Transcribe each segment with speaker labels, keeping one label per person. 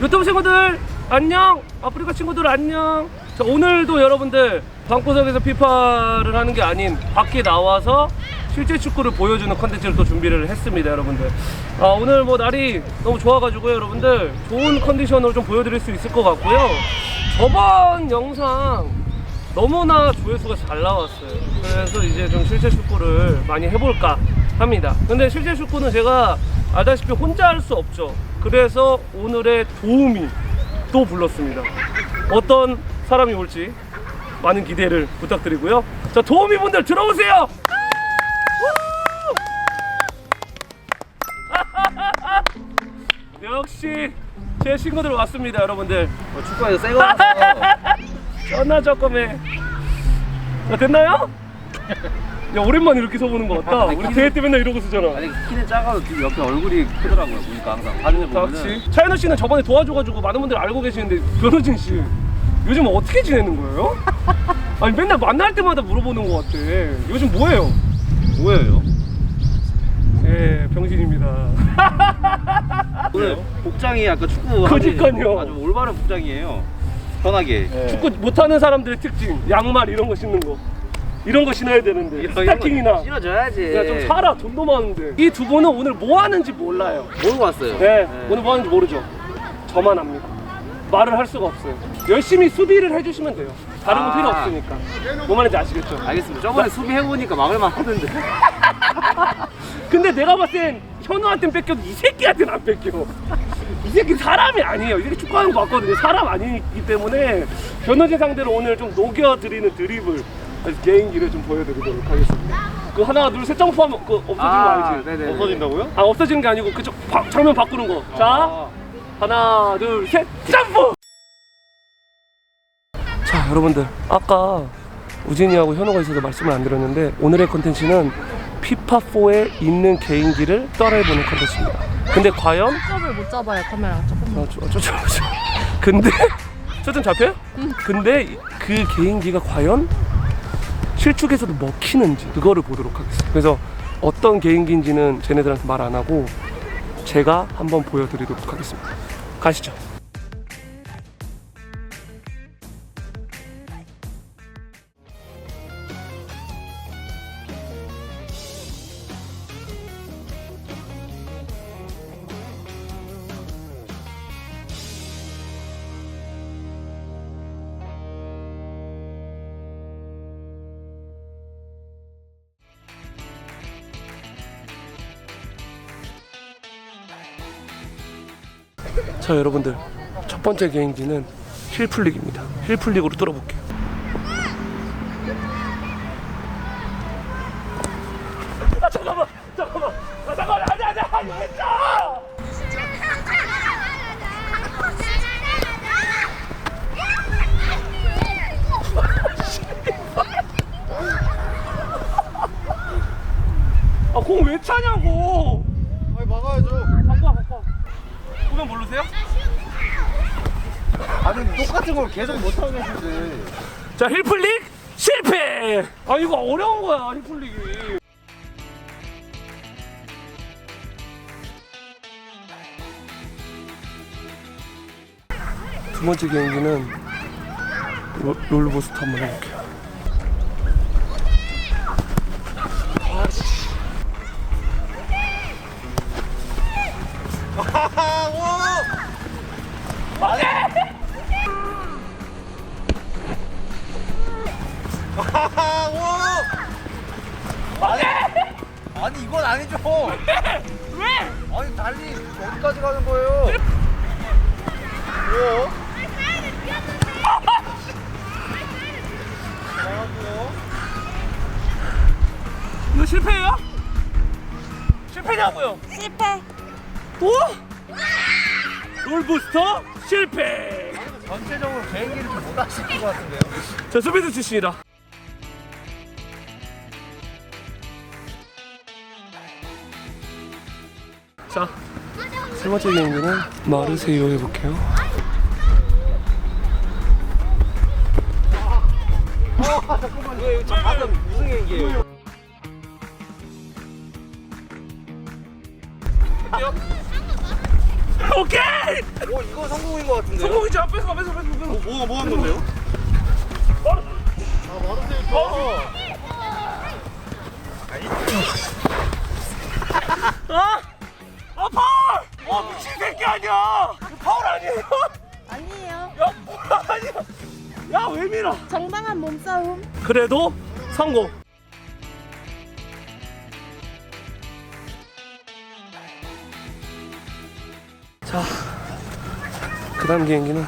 Speaker 1: 유튜브 친구들 안녕! 아프리카 친구들 안녕! 자, 오늘도 여러분들 방구석에서 피파를 하는 게 아닌 밖에 나와서 실제 축구를 보여주는 컨텐츠를 또 준비를 했습니다 여러분들. 아, 오늘 뭐 날이 너무 좋아가지고요 여러분들. 좋은 컨디션으로 좀 보여드릴 수 있을 것 같고요. 저번 영상 너무나 조회수가 잘 나왔어요. 그래서 이제 좀 실제 축구를 많이 해볼까 합니다. 근데 실제 축구는 제가 알다시피 혼자 할 수 없죠. 그래서 오늘의 도우미 또 불렀습니다. 어떤 사람이 올지 많은 기대를 부탁드리고요. 자, 도우미 분들 들어오세요! 역시 제 친구들 왔습니다, 여러분들.
Speaker 2: 뭐 축구에서 새거 사서
Speaker 1: 전화 조금해. 자, 됐나요? 야, 오랜만에 이렇게 서보는 것 같다. 우리 대회 때 맨날 이러고 쓰잖아.
Speaker 2: 아니 키는 작아도 뒤 옆에 얼굴이 크더라고요 보니까 항상 사진을
Speaker 1: 자,
Speaker 2: 보면은
Speaker 1: 혹시 차이너 씨는 저번에 도와줘가지고 많은 분들 알고 계시는데 변호진 씨 요즘 어떻게 지내는 거예요? 아니 맨날 만날 때마다 물어보는 것 같아. 요즘 뭐해요?
Speaker 2: 뭐예요?
Speaker 1: 예, 병신입니다.
Speaker 2: 오늘 복장이 약간 축구
Speaker 1: 그러니까요.
Speaker 2: 아주 올바른 복장이에요 편하게
Speaker 1: 축구 못하는 사람들의 특징, 양말 이런 거 신는 거. 이런 거 신어야 되는데. 스타킹이나.
Speaker 2: 신어줘야지.
Speaker 1: 야좀 살아 돈도 많은데. 이 두 분은 오늘 뭐 하는지 몰라요.
Speaker 2: 모르고 왔어요.
Speaker 1: 네, 오늘 뭐 하는지 모르죠. 저만 합니다. 말을 할 수가 없어요. 열심히 수비를 해주시면 돼요. 다른 거
Speaker 2: 아.
Speaker 1: 필요 없으니까. 뭐 말인지 아시겠죠?
Speaker 2: 알겠습니다. 저번에 수비 해보니까 막을만 하던데.
Speaker 1: 근데 내가 봤을 땐 현우한테는 뺏겨도 이 새끼한테는 안 뺏겨. 이 새끼 사람이 아니에요. 이 새끼 축구하는 거 맞거든요. 사람 아니기 때문에 변호재 상대로 오늘 좀 녹여드리는 드리블 그래서 개인기를 좀 보여드리도록 하겠습니다 그 하나 둘 셋 점프하면 그 없어지는 거 알지?
Speaker 2: 네네
Speaker 3: 없어진다고요?
Speaker 1: 아 없어지는 게 아니고 그쪽 바- 장면 바꾸는 거. 자
Speaker 2: 아,
Speaker 1: 하나 둘 셋 점프. 자 여러분들 아까 우진이하고 현호가 있어서 말씀을 안 드렸는데 오늘의 컨텐츠는 피파4에 있는 개인기를 따라해보는 컨텐츠입니다. 근데 과연
Speaker 4: 초점을 못 잡아요 카메라 조금만
Speaker 1: 아, 저, 저, 저, 저. 근데 초점 잡혀요? 근데 그 개인기가 과연 실축에서도 먹히는지 그거를 보도록 하겠습니다. 그래서 어떤 개인기인지는 쟤네들한테 말 안 하고 제가 한번 보여드리도록 하겠습니다. 가시죠. 자 여러분들 첫 번째 개인기는 힐플릭입니다. 힐플릭으로 뚫어볼게요. 아 잠깐만 잠깐만 아 잠깐만 아니 아니 아니 했다. 아공 왜 차냐고.
Speaker 3: 아니 막아야죠.
Speaker 1: 바꿔 바꿔. 보면 모르세요?
Speaker 3: 아니 똑같은 걸 계속 못 하고 계신데.
Speaker 1: 자 힐플릭 실패. 아 이거 어려운 거야 힐플릭이. 두 번째 경기는 롤- 롤러버스터 한번 해볼게요.
Speaker 3: 아니 이건 아니죠. 왜? 아니 달리 어디까지 가는 거예요? 뭐요?
Speaker 1: 이거 실패예요? 실패냐고요?
Speaker 4: 실패
Speaker 1: 또? 롤부스터 실패.
Speaker 3: 전체적으로 개인기를 좀 못 하시는 것 같은데요.
Speaker 1: 자 수비수 출신이다. 자, 세 번째 경기는 마르세유 해볼게요.
Speaker 2: 왜 이거 방금 무슨 얘기예요?
Speaker 1: 오케이!
Speaker 3: 오 이거 성공인 것 같은데요?
Speaker 1: 성공이지 앞에서 가 뺏어 뺏어 뺏어
Speaker 3: 뭐가 뭐한 건데요?
Speaker 1: 아! 아 아 미친 새끼 아니야! 이거 파울 아니에요?
Speaker 4: 아니에요.
Speaker 1: 야 뭐야 아니야 야왜 밀어
Speaker 4: 정당한 몸싸움.
Speaker 1: 그래도 성공 자 그다음 비행기는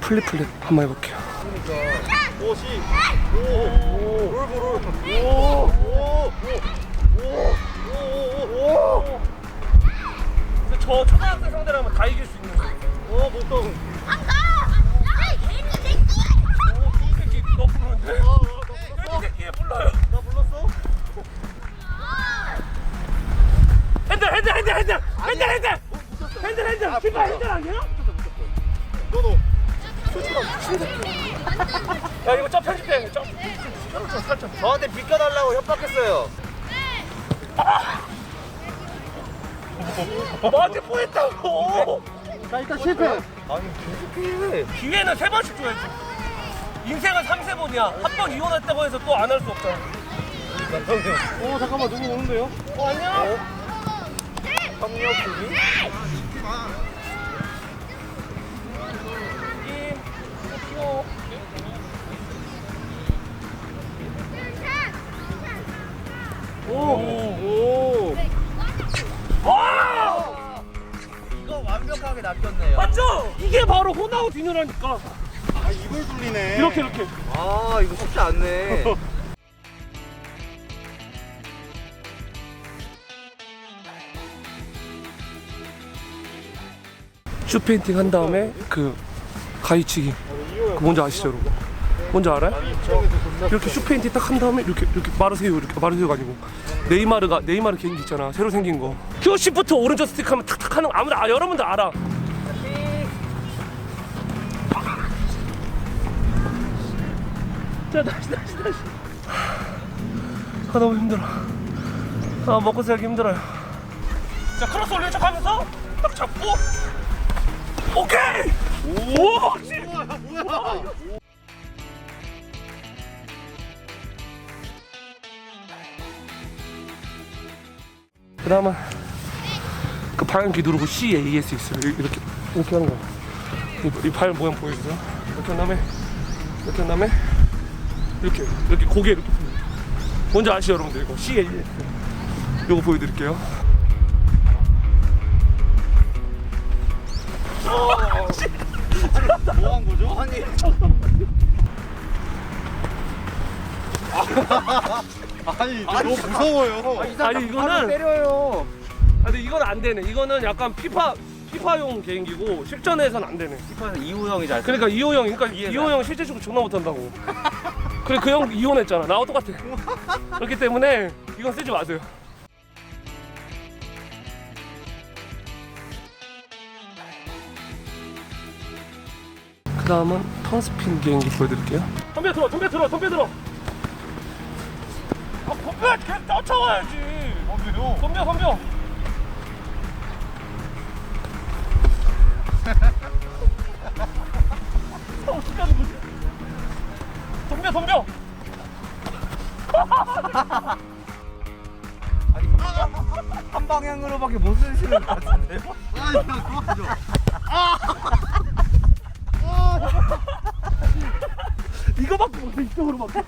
Speaker 1: 플립 플립 한번 해볼게요
Speaker 3: 오시 오롤롤오오오오오오오오
Speaker 1: 근데 저 초등학생 상대로 하면 다 이길 수 있는 거예요.
Speaker 3: 어, 못 떠. 안 가! 협박했어요.
Speaker 1: 너한테 포했다고?
Speaker 3: 자 일단 실패. 아니 계속해.
Speaker 1: 기회는 세 번씩 줘야지. 인생은 3세 번이야. 한 번 이혼했다고 해서 또 안 할 수 없잖아.
Speaker 3: 오 잠깐만 누구 오는데요?
Speaker 1: 어 안녕.
Speaker 3: 협력 부기?
Speaker 1: 디노라니까.
Speaker 3: 아 이걸 돌리네.
Speaker 1: 이렇게 이렇게.
Speaker 3: 아 이거 쉽지 않네.
Speaker 1: 슈페인팅 한 다음에 그 가위치기. 그 뭔지 아시죠 여러분? 뭔지 알아요? 이렇게 슈페인팅 딱 한 다음에 이렇게 이렇게 마르세유 이렇게. 마르세유가 아니고. 네이마르가 네이마르 개인기 있잖아. 새로 생긴 거. 큐시프트 오른쪽 스틱 하면 탁탁 하는 거 아무도 아 여러분들 알아 자 다시 다시 다시 아 너무 힘들어 아 먹고 살기 힘들어요 자 크로스 올린 척 하면서 딱 잡고 오케이 오, 씨. 그다음은 그 방향키 누르고 C A S X 이렇게 이렇게 하는 거야. 이발 모양 보여주세요. 이렇게 한 다음에 이렇게 한 다음에 이렇게 이렇게 고개 이렇게 거야. 뭔지 아시죠 여러분들 이거 C A S 이거 보여드릴게요.
Speaker 3: 뭐 한 거죠? 아니 아니 너무 무서워요
Speaker 1: 아니 이거는
Speaker 3: 때려요
Speaker 1: 아, 근데 이건 안 되네. 이거는 약간 피파 피파용 개인기고 실전에선 안 되네.
Speaker 3: 이우형이 잘
Speaker 1: 그러니까 이호 형, 그러니까
Speaker 3: 이해가
Speaker 1: 이호 형 실제 축구 존나 못한다고. 그래 그 형 이혼했잖아. 나하고 똑같아. 그렇기 때문에 이건 쓰지 마세요. 그 다음은 턴스핀 개인기 보여드릴게요. 덤벼 들어, 덤벼 들어, 덤벼 들어. 아, 덤벼, 걔 쫓아와야지.
Speaker 3: 어디로?
Speaker 1: 덤벼, 덤벼. 아, 어떻게 하는 거지? 덤벼, 덤벼.
Speaker 3: 한 방향으로밖에 못 쓰시는 것 같은데요? 아니 그만하죠
Speaker 1: 이거밖에 못해, 이쪽으로밖에.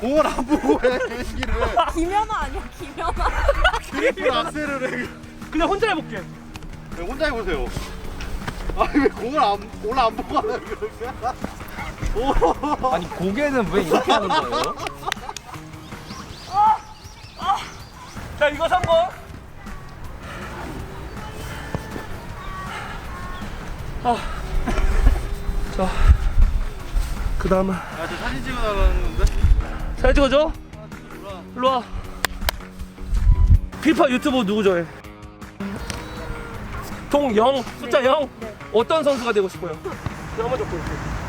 Speaker 3: 공을 안 보고 해 개인기를
Speaker 4: 김연아 아니야 김연아.
Speaker 3: 트리플 악셀을 해
Speaker 1: 그냥 혼자 해볼게.
Speaker 3: 네, 혼자 해보세요 아니 왜 공을 안 올라 안 보고 하는 거야?
Speaker 2: 아니 고개는 왜 이렇게 하는 거예요?
Speaker 1: 자, 이거 성공. 아. 자. 그 다음은
Speaker 3: 아저 사진 찍어 달라는 건데?
Speaker 1: 사진 찍어줘. 일로 와. 피파 유튜브 누구 좋아해? 동 0, 숫자 0. 어떤 선수가 되고 싶어요? 한번 잡고 있어.